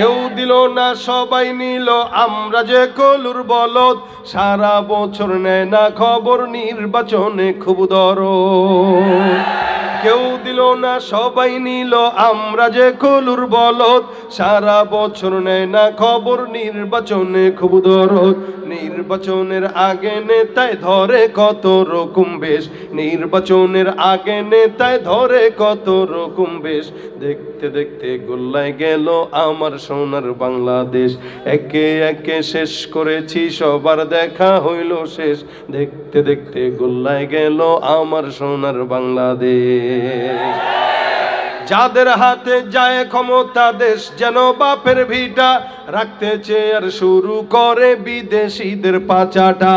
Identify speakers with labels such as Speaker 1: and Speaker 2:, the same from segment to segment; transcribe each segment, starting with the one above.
Speaker 1: কেউ দিল না, সবাই নিল। আমরা যে কলুর বলদ, সারা বছর নেয় না খবর নির্বাচনে খুব দরদ। কেউ দিল না, সবাই নিল। আমরা যে কলুর বলদ, সারা বছর নেয় না খবর। নির্বাচনে খুব দরদ। নির্বাচনের আগে নেতায় ধরে কত রকম বেশ। নির্বাচনের আগে নেতায় ধরে কত রকম বেশ। দেখতে দেখতে গোল্লায় গেল আমার সোনার বাংলাদেশ। একে একে শেষ করেছি, সবার দেখা হইল শেষ। দেখতে দেখতে গোল্লায় গেল আমার সোনার বাংলাদেশ। যাদের হাতে যায় ক্ষমতা দেশ যেন বাপের ভিটা রাখতে চেয়ার শুরু করে বিদেশিদের পাচাটা।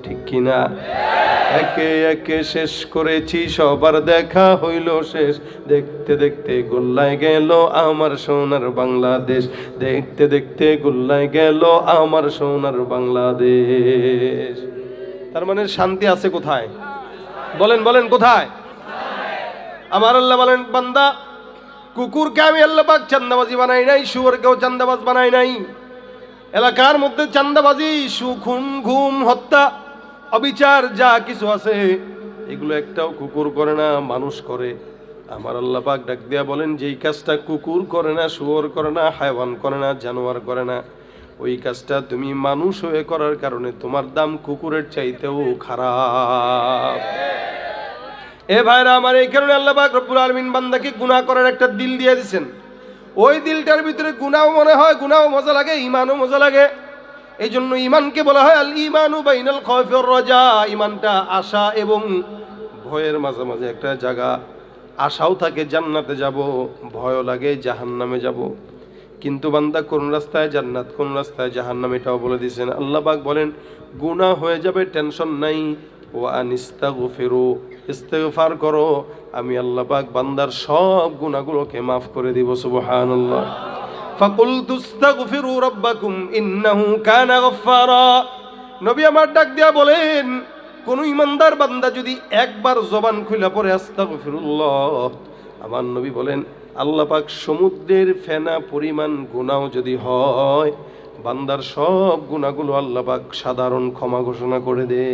Speaker 1: ঠিক কিনা? একে একে শেষ করেছি, সবার দেখা হইল শেষ। দেখতে দেখতে গোল্লায় গেল আমার সোনার বাংলাদেশ। দেখতে দেখতে গোল্লায় গেল আমার সোনার বাংলাদেশ। তার মানে শান্তি আছে কোথায়? বলেন বলেন, কোথায়? আমার আল্লাহ বলেন, বান্দা, কুকুরকে আমি আল্লাহ পাক চান্দাবাজি বানাই নাই, শুয়োরকেও চান্দাবাজ বানাই নাই। এলাকার মধ্যে চান্দাবাজি, সুখুন, ঘুম, হত্যা। অবিচার যা কিছু আছে, এগুলো একটাও কুকুর করে না, মানুষ করে। আমার আল্লাহ পাক ডাক দিয়া বলেন, যেই কাজটা কুকুর করে না, শুয়োর করে না, হায়ওয়ান করে না, জানোয়ার করে না, ওই কাজটা তুমি মানুষ হয়ে করার কারণে তোমার দাম কুকুরের চাইতেও খারাপ। এ ভাইরা আমার এই কারণে আল্লাহ পাক রব্বুল আলমিন বান্দাকে গুনাহ করার একটা দিল দিয়ে দিছেন। ওই দিলটার ভিতরে গুনাও মনে হয় গুনাও মজা লাগে ইমানও মজা লাগে। এই জন্য ইমানকে বলা হয় আল ইমানু বাইনাল খয়ফর রাজা। ইমানটা আশা এবং ভয়ের মাঝে মাঝে একটা জায়গা। আশাও থাকে, জান্নাতে যাব, ভয়ও লাগে, জাহান্নামে যাব। কিন্তু বান্দা কোন রাস্তায়, জান্নাত কোন রাস্তায়, জাহান্নাম এটাও বলে দিয়েছেন। আল্লাহ পাক বলেন, গুনাহ হয়ে যাবে, টেনশন নাই। ও আনিস্তাগফিরু, ইস্তেগফার করো। আমি আল্লাহ পাক বান্দার সব গুনাহগুলোকে মাফ করে দিব, সুবহানাল্লাহ। ফাকুলতু ইস্তাগফিরু রাব্বাকুম ইন্নাহু কানা গফফারা। নবী আমার ডাক দিয়া বলেন, কোন ইমানদার বান্দা যদি একবার জবান খুলে পড়ে আস্তাগফিরুল্লাহ, আমার নবী বলেন, আল্লাহ পাক সমুদ্রের ফেনা পরিমাণ গুনাহ যদি হয়, বান্দার সব গুণাগুলো আল্লাহ পাক সাধারণ ক্ষমা ঘোষণা করে দে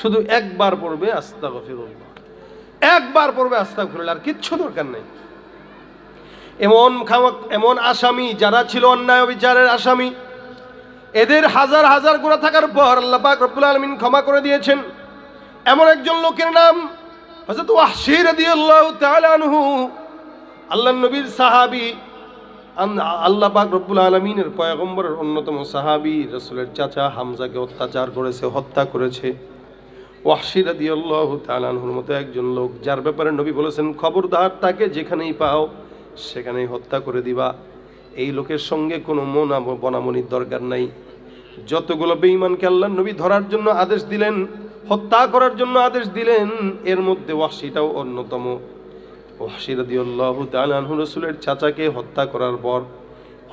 Speaker 1: শুধু একবার পড়বে আস্তাগফিরুল্লাহ। একবার পড়বে আস্তাগফিরুল্লাহ, আর কিচ্ছু দরকার নেই। এমন এমন আসামি যারা ছিল অন্যায় বিচারের আসামি, এদের হাজার হাজার গুণা থাকার পর আল্লাহ পাক রব্বুল আলমিন ক্ষমা করে দিয়েছেন। এমন একজন লোকের নাম আল্লাহ নবীর সাহাবী, আন- আল্লাহ পাক রব্বুল আলমিনের পয়গম্বরের অন্যতম সাহাবী রসুলের চাচা হামজাকে অত্যাচার করেছে, হত্যা করেছে। ওয়াহশিরা দিয়াল্লাহ তালানহুর মতো একজন লোক, যার ব্যাপারে নবী বলেছেন, খবরদার তাকে যেখানেই পাও সেখানেই হত্যা করে দিবা। এই লোকের সঙ্গে কোনো মনা বনামনির দরকার নাই। যতগুলো বেঈমানকে আল্লাহ নবী ধরার জন্য আদেশ দিলেন, হত্যা করার জন্য আদেশ দিলেন, এর মধ্যে ওয়াহশিটাও অন্যতম। ওয়াসিরাদিউল্লাহ রসুলের চাচাকে হত্যা করার পর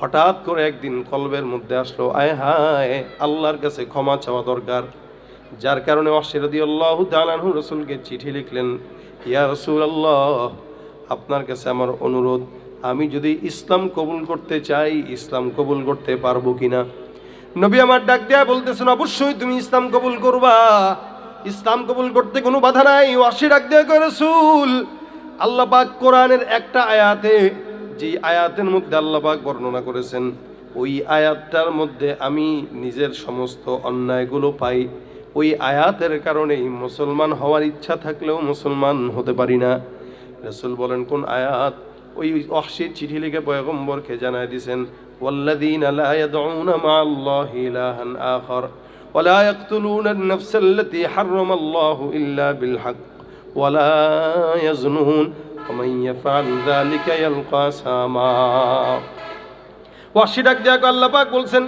Speaker 1: হঠাৎ করে একদিন কলবের মধ্যে আসলো, আয় হায়, আল্লাহর কাছে ক্ষমা চাওয়া দরকার। যার কারণে ওয়াসিরাদিউল্লাহ তালানহু রসুলকে চিঠি লিখলেন, ইয়া রসুল আল্লাহ আপনার কাছে আমার অনুরোধ, আমি যদি ইসলাম কবুল করতে চাই, ইসলাম কবুল করতে পারব কিনা? নবী আমার ডাক দেয়া বলতেছেন, অবশ্যই তুমি ইসলাম কবুল করবা। ইসলাম কবুল করতে কোনো বাধা নাই। ওয়াসি ডাক দেয়া করে রসুল, আল্লাহ পাক কোরআনের একটা আয়াতে, যে আয়াতের মধ্যে আল্লাহ পাক বর্ণনা করেছেন, ওই আয়াতটার মধ্যে আমি নিজের সমস্ত অন্যায়গুলো পাই। ওই আয়াতের কারণেই মুসলমান হওয়ার ইচ্ছা থাকলেও মুসলমান হতে পারি না। রসুল বলেন কোন আয়াত ওই অহসির চিঠি লিখে পয়গম্বরকে জানায় দিছেন والذين لا يدعون مع الله إلها آخر ولا يقتلون النفس التي حرم الله إلا بالحق ولا يزنون ومن يفعل ذلك يلقى ساما ওয়াসি ডাক দিয়া আল্লাহ পাক বলছেন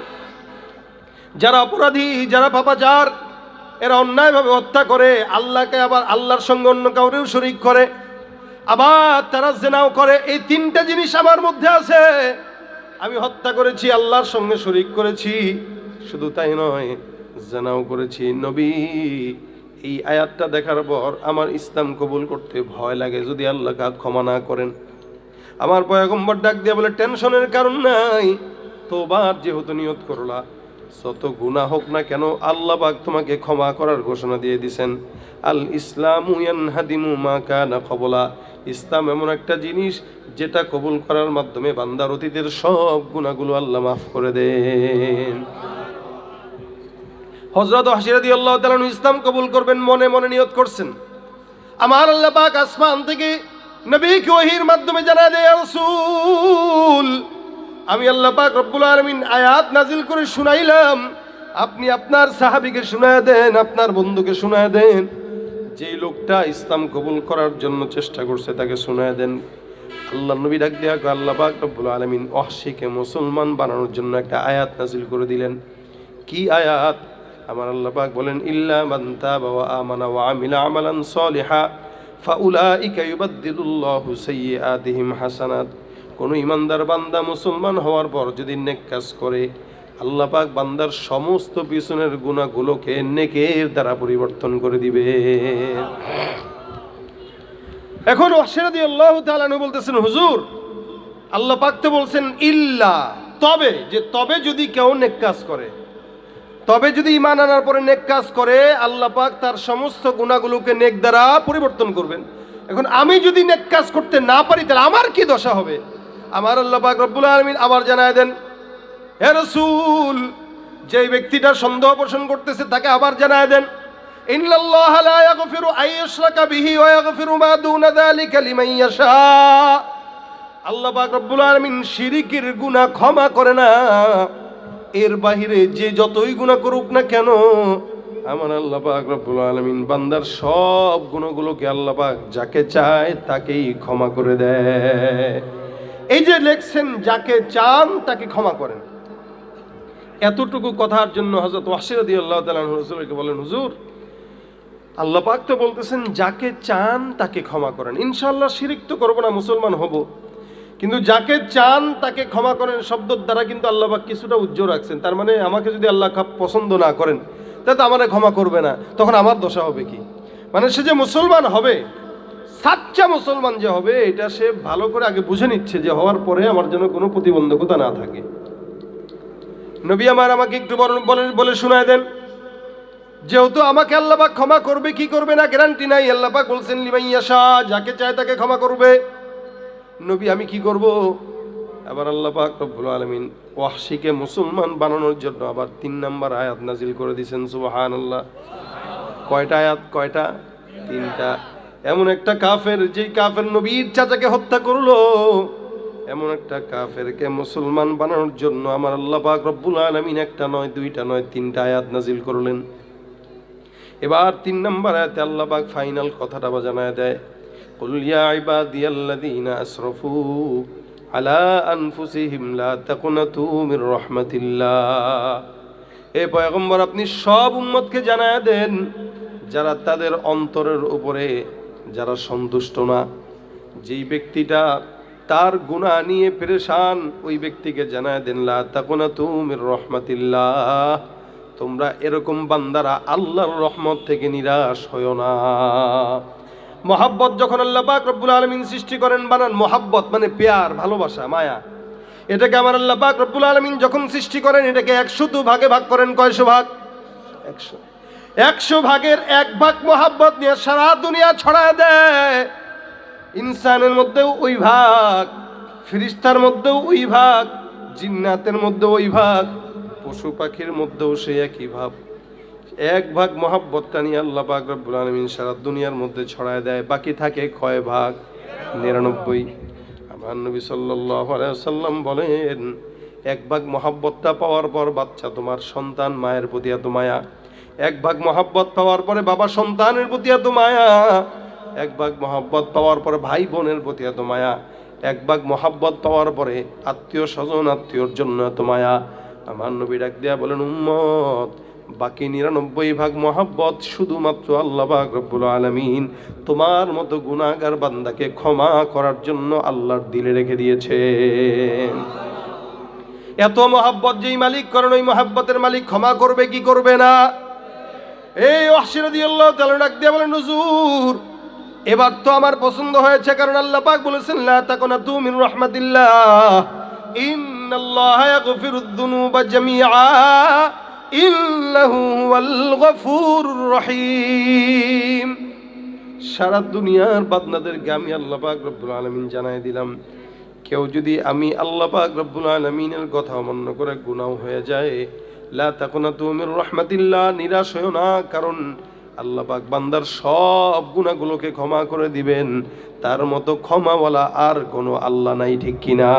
Speaker 1: যারা অপরাধী যারা পাপাচার এরা অন্যায়ভাবে হত্যা করে আল্লাহকে আবার আল্লাহর সঙ্গে অন্য কাউরেও শরিক করে আবার তারা জেনাও করে। এই তিনটা জিনিস আমার মধ্যে আছে। আমি হত্যা করেছি, আল্লাহর সঙ্গে শরিক করেছি। শুধু তাই নয়, জেনাও করেছি। নবী, এই আয়াতটা দেখার পর আমার ইসলাম কবুল করতে ভয় লাগে, যদি আল্লাহ কাক ক্ষমা না করেন। আমার পয়গম্বর ডাক দিয়ে বলে, টেনশনের কারণ নাই, তোবার যেহেতু নিয়ত করলা যত গুণা হোক না কেন, আল্লাহ পাক তোমাকে ক্ষমা করার ঘোষণা দিয়ে দিছেন। আল ইসলাম হাদিমু মা কানা কবলা। ইসলাম এমন একটা জিনিস যেটা কবুল করার মাধ্যমে বান্দার অতীতের সব গুণাগুলো আল্লাহ মাফ করে দেন। হজরত হাসিরাদি আল্লাহ তালু ইসলাম কবুল করবেন মনে মনে নিয়ত করছেন। আমার আল্লাহ পাক আসমান থেকে নবীকে ওহির মাধ্যমে জানা দেয় রসুল আমি আল্লাহ পাক রব্বুল আলমিন আয়াত নাজিল করে শুনাইলাম। আপনি আপনার সাহাবিকে শুনায় দেন, আপনার বন্ধুকে শুনায় দেন। যেই লোকটা ইসলাম কবুল করার জন্য চেষ্টা করছে, তাকে শুনায় দেন। আল্লাহ নবী ডাক দিয়া আল্লাহ পাক রব্বুল আলমিন অহসিকে মুসলমান বানানোর জন্য একটা আয়াত নাজিল করে দিলেন। কি আয়াত? আমার আল্লাহ পাক বলেন, ইল্লা মান তাবা ওয়া আমানা ওয়া আমিলা আমালান সলিহা, ফাউলাইকা ইউবাদদিলুল্লাহু সাইয়্যাতিহিম হাসানাত। কোন ইমানদার বান্দা মুসলমান হওয়ার পর যদি নেক কাজ করে, আল্লাহ পাক বান্দার সমস্ত পিছনের গুণাগুলোকে নেকের দ্বারা পরিবর্তন করে দিবে। এখন অশেরাদি আল্লাহ তাআলা বলতেছেন, হুজুর, আল্লাহ পাক তো বলছেন, ইল্লা তবে, যে তবে যদি কেউ নেক কাজ করে, তবে যদি ইমান আনার পরে নেক কাজ করে, আল্লাহ পাক তার সমস্ত গুণাগুলোকে নেক দ্বারা পরিবর্তন করবেন। এখন আমি যদি নেক কাজ করতে না পারি, তাহলে আমার কি দশা হবে? আমার আল্লাহ রব্বুল আলমিন আবার জানায় দেন, হে রসুল যে ব্যক্তিটা সন্দেহ পোষণ করতেছে তাকে আবার জানায় দেন বিহি ক্ষমা করে না। এর যে যতই গুনাহ করুক না কেন, আমার আল্লাহ রব্বুল আলামিন বান্দার সব গুণগুলোকে আল্লাহ যাকে চায় তাকেই ক্ষমা করে দেয়। এই যে লেখছেন, যাকে চান তাকে ক্ষমা করেন। এতটুকু কথার জন্য হজরত ওয়াসিরদি আল্লাহ হুজুরকে বলেন, হুজুর, আল্লাহ পাক তো বলতেছেন, যাকে চান তাকে ক্ষমা করেন। ইনশাল্লাহ শিরিক তো করব না, মুসলমান হব। কিন্তু যাকে চান তাকে ক্ষমা করেন শব্দর দ্বারা কিন্তু আল্লাহ পাক কিছুটা উজ্জ্বল রাখছেন। তার মানে আমাকে যদি আল্লাহ পছন্দ না করেন, তাহলে তো আমারে ক্ষমা করবে না। তখন আমার দশা হবে কি? মানে সে যে মুসলমান হবে সাচ্চা মুসলমান যে হবে, এটা সে ভালো করে আগে বুঝে নিচ্ছে যে হওয়ার পরে আমার যেন কোনো প্রতিবন্ধকতা না থাকে। নবী আমার আমাকে একটু বলে বলে শোনায় দেন। যেহেতু আমাকে আল্লাপাক ক্ষমা করবে, কি করবে না গ্যারান্টি নাই। আল্লাপাক বলছেন লিমাইয়া শাহ যাকে চায় তাকে ক্ষমা করবে। নবী, আমি কি করব? আবার আল্লাপাক রব্বুল আলমিন ওয়াহশিকে মুসলমান বানানোর জন্য আবার তিন নাম্বার আয়াত নাজিল করে দিয়েছেন সুবাহান আল্লাহ কয়টা আয়াত? কয়টা? তিনটা। এমন একটা কাফের, যেই কাফের নবীর চাচাকে হত্যা করল, এমন একটা কাফেরকে মুসলমান বানানোর জন্য আমার আল্লাহ পাক রব্বুল আলমিন একটা নয়, দুইটা নয়, তিনটা আয়াত নাজিল করলেন। এবার তিন নম্বর আয়াতে আল্লাহ পাক ফাইনাল কথাটা জানায় দেয়। কুলিয়া ইবাদিয়াল্লাযীনা আসরাফু আলা আনফুসিহিম লা তাকুনাতু মির রাহমাতিল্লাহ। এ পয়গম্বর, আপনি সব উম্মতকে জানায় দেন যারা তাদের অন্তরের উপরে যারা সন্তুষ্ট না, যেই ব্যক্তিটা তার গুণা নিয়ে পেরেশান, ওই ব্যক্তিকে জানায় দেন, লা তাকুনা তুমির রহমাতিল্লাহ। তোমরা এরকম বান্দারা আল্লাহর রহমত থেকে নিরাশ হইও না। মহাব্বত যখন আল্লাহ পাক রব্বুল আলমিন সৃষ্টি করেন, বানান মহাব্বত মানে পেয়ার, ভালোবাসা, মায়া। এটাকে আমার আল্লাহ পাক রব্বুল আলমিন যখন সৃষ্টি করেন, এটাকে একশো দু ভাগে ভাগ করেন, কয়শো ভাগ? একশো। একশো ভাগের এক ভাগ মোহাব্বত নিয়ে সারা দুনিয়া ছড়ায় দেয়। ইনসানের মধ্যেও ওই ভাগ, ফিরিস্তার মধ্যেও ওই ভাগ, জিন্নাতের মধ্যে ওই ভাগ, পশু পাখির মধ্যেও সেই একই ভাব। এক ভাগ মহাব্বতটা নিয়ে আল্লাহ পাক রব্বুল আলমিন সারা দুনিয়ার মধ্যে ছড়ায় দেয়। বাকি থাকে কয় ভাগ? নিরানব্বই। আমার নবী সাল্লাম বলেন, এক ভাগ মহাব্বতটা পাওয়ার পর বাচ্চা তোমার সন্তান, মায়ের প্রতি এত মায়া। এক ভাগ মহাব্বত পাওয়ার পরে বাবা সন্তানের প্রতি এত মায়া, এক ভাগ মহাব্বত পাওয়ার পরে ভাই বোনের প্রতি এত মায়া, এক ভাগ মহাব্বত পাওয়ার পরে আত্মীয় স্বজন আত্মীয়র জন্য এত মায়া। আমার নবী ডাক দিয়া বলেন, উম্মত, বাকি নিরানব্বই ভাগ মহাব্বত শুধুমাত্র আল্লাহ রব্বুল আলমিন তোমার মতো গুণাগার বান্দাকে ক্ষমা করার জন্য আল্লাহর দিলে রেখে দিয়েছে এত মহাব্বত যেই মালিক করেন, ওই মহাব্বতের মালিক ক্ষমা করবে, কি করবে না? এই অশিরদি আল্লাহ তাআলা ডাক দিয়ে বলেন, হুজুর, এবার তো আমার পছন্দ হয়েছে কারণ আল্লাহ পাক বলেছেন, লা তাকুনা তু মিন রাহমাতিল্লাহ, ইন্নাল্লাহ ইয়াগফিরুদ যুনুবা জামিআ, ইন্নাহু হুয়াল গফুরুর রহিম। সারা দুনিয়ার বাদনাদেরকে আমি আল্লাহ পাক রব্বুল আলামিন জানাই দিলাম। কেউ যদি আমি আল্লাহ পাক রব্বুল আলামিনের কথা অমান্য করে গুনাহ হয়ে যায় লা তাকুনা নিরাশ না, কারণ আল্লাহ ক্ষমা করে দিবেন। তার মতো ক্ষমাওয়ালা আর কোনো আল্লাহ নাই, ঠিক কিনা?